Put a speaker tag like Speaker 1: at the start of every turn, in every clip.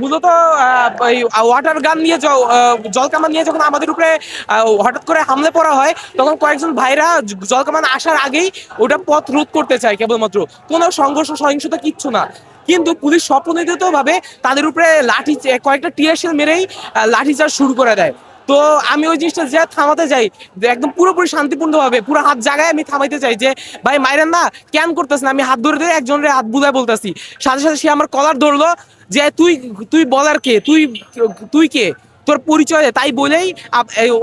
Speaker 1: মূলত ওয়াটার গান নিয়ে জলকামান নিয়ে যখন আমাদের উপরে হঠাৎ করে হামলে পড়া হয় তখন কয়েকজন ভাইরা জলকামান আসার আগেই ওটা পথ রোধ করতে চায় কেবলমাত্র। কোনো সংঘর্ষ সহিংসতা কিচ্ছু না। কিন্তু পুলিশ স্বপ্রণোদিত ভাবে তাদের উপরে লাঠি কয়েকটা টিয়ারশেল মেরেই আহ, লাঠিচার্জ শুরু করে দেয়। তো আমি ওই জিনিসটা যে থামাতে চাই, যে একদম পুরোপুরি শান্তিপূর্ণভাবে, পুরো হাত জায়গায় আমি থামাইতে চাই যে, ভাই, মাইরেন না, কেন করতেছ না? আমি হাত ধরে ধরে একজনের হাত বুঝায় বলতেছি। সাথে সাথে সে আমার কলার ধরলো যে, তুই তুই বলার কে? তুই তুই কে? তোর পরিচয় তাই বলেই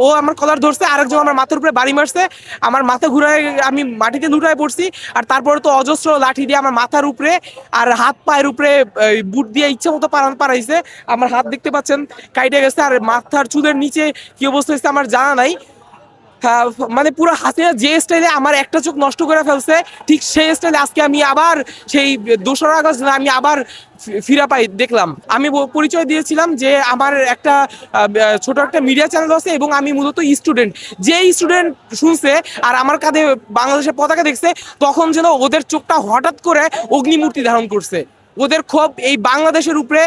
Speaker 1: ও আমার কলার ধরছে, আরেকজন আমার মাথার উপরে বাড়ি মারছে। আমার মাথা ঘুরায় আমি মাটিতে নুটায় পড়ছি, আর তারপরে তো অজস্র লাঠি দিয়ে আমার মাথার উপরে আর হাত পায়ের উপরে বুট দিয়ে ইচ্ছা মতো পারান পারাইছে। আমার হাত দেখতে পাচ্ছেন, কাইটে গেছে, আর মাথার চুলের নিচে কি অবস্থা হয়েছে আমার জানা নাই। মানে পুরো হাসিনা যে স্টাইলে আমার একটা চোখ নষ্ট করে ফেলছে, ঠিক সেই স্টাইলে আজকে আমি আবার সেই দোসরা আগস্ট আমি আবার ফিরা পাই, দেখলাম। আমি পরিচয় দিয়েছিলাম যে আমার একটা ছোট একটা মিডিয়া চ্যানেল আছে এবং আমি মূলত স্টুডেন্ট যে স্টুডেন্ট শুনছে আর আমার কাঁধে বাংলাদেশের পতাকা দেখছে, তখন যেন ওদের চোখটা হঠাৎ করে অগ্নিমূর্তি ধারণ করছে। ওদের ক্ষোভ এই বাংলাদেশের উপরে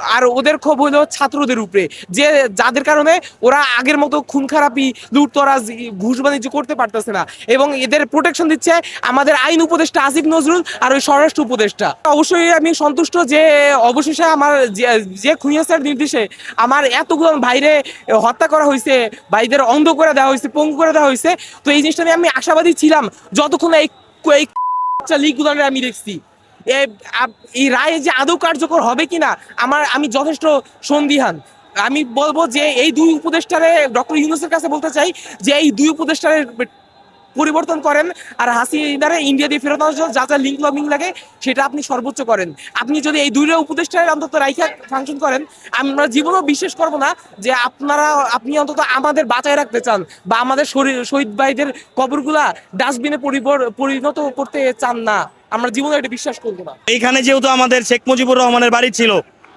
Speaker 1: আর ওদের ক্ষোভ হলো ছাত্রদের উপরে। যে যাদের কারণে ওরা আগের মতো খুন খারাপি লুটতরাজ, ঘুষ বাণিজ্য করতে পারতেছে না। এবং এদের প্রোটেকশন দিচ্ছে আমাদের আইন উপদেষ্টা আসিফ নজরুল আর ওই স্বরাষ্ট্র উপদেষ্টা। অবশ্যই আমি সন্তুষ্ট যে অবশেষে আমার যে- খুনিয়াসার নির্দেশে আমার এতগুলো ভাইরে হত্যা করা হয়েছে, ভাইদের অন্ধ করে দেওয়া হয়েছে, পঙ্গু করে দেওয়া হয়েছে। তো এই জিনিসটা আমি আশাবাদী ছিলাম। যতক্ষণ এই লিগুলানের আমি দেখছি। এই রায় যে আদৌ কার্যকর হবে কিনা, আমার, আমি যথেষ্ট সন্দিহান। আমি বলব যে এই দুই উপদেষ্টারে ডক্টর ইউনুসের কাছে বলতে চাই যে এই দুই উপদেষ্টারে পরিবর্তন করেন আর হাসিনারে ইন্ডিয়া দিয়ে ফেরত জন্য যা যা লিঙ্ক লবিং লাগে সেটা আপনি সর্বোচ্চ করেন। আপনি যদি এই দুইটা উপদেষ্টার অন্তত রাইখা ফাংশন করেন, আমরা জীবনেও বিশ্বাস করব না যে আপনারা, আপনি অন্তত আমাদের বাঁচায় রাখতে চান বা আমাদের শরীর, শহীদ ভাইদের কবরগুলা ডাস্টবিনে পরিণত করতে চান না। আমরা জীবনে এটা বিশ্বাস করব না।
Speaker 2: এইখানে যেহেতু আমাদের শেখ মুজিবুর রহমানের বাড়ি ছিল,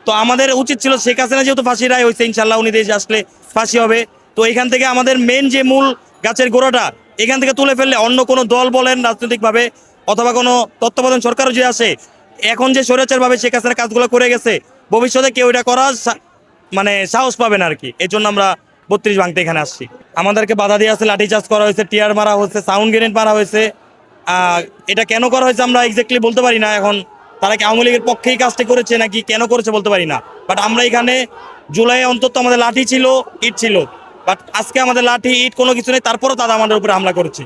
Speaker 2: তো আমাদের উচিত ছিল শেখ হাসিনা যেহেতু ফাঁসি রায় হয়েছে ইনশাল্লাহ উনি দেশে আসলে ফাঁসি হবে। তো এখান থেকে আমাদের মেন যে মূল গাছের গোড়াটা, এখান থেকে তুলে ফেললে অন্য কোনো দল বলেন রাজনৈতিকভাবে অথবা কোনো তত্ত্বাবধান সরকারও যে আসে, এখন যে স্বৈরাচারভাবে শেখ হাসিনা কাজগুলো করে গেছে, ভবিষ্যতে কেউ এটা করার মানে সাহস পাবেন আর কি এই জন্য আমরা বত্রিশ ভাঙতে এখানে আসছি। আমাদেরকে বাধা দিয়ে আছে লাঠিচার্জ করা হয়েছে, টিয়ার মারা হয়েছে, সাউন্ড গ্রেনেড মারা হয়েছে। এটা কেন করা হয়েছে আমরা এক্স্যাক্টলি বলতে পারি না। এখন তারা কি আওয়ামী লীগের পক্ষেই কাজটি করেছে নাকি কেন করেছে বলতে পারি না। বাট আমরা এখানে জুলাই অন্তত আমাদের লাঠি ছিল, ইট ছিল। বাট আজকে আমাদের লাঠি, ইট কোনো কিছু নেই, তারপরও তারা আমাদের উপরে হামলা করেছে।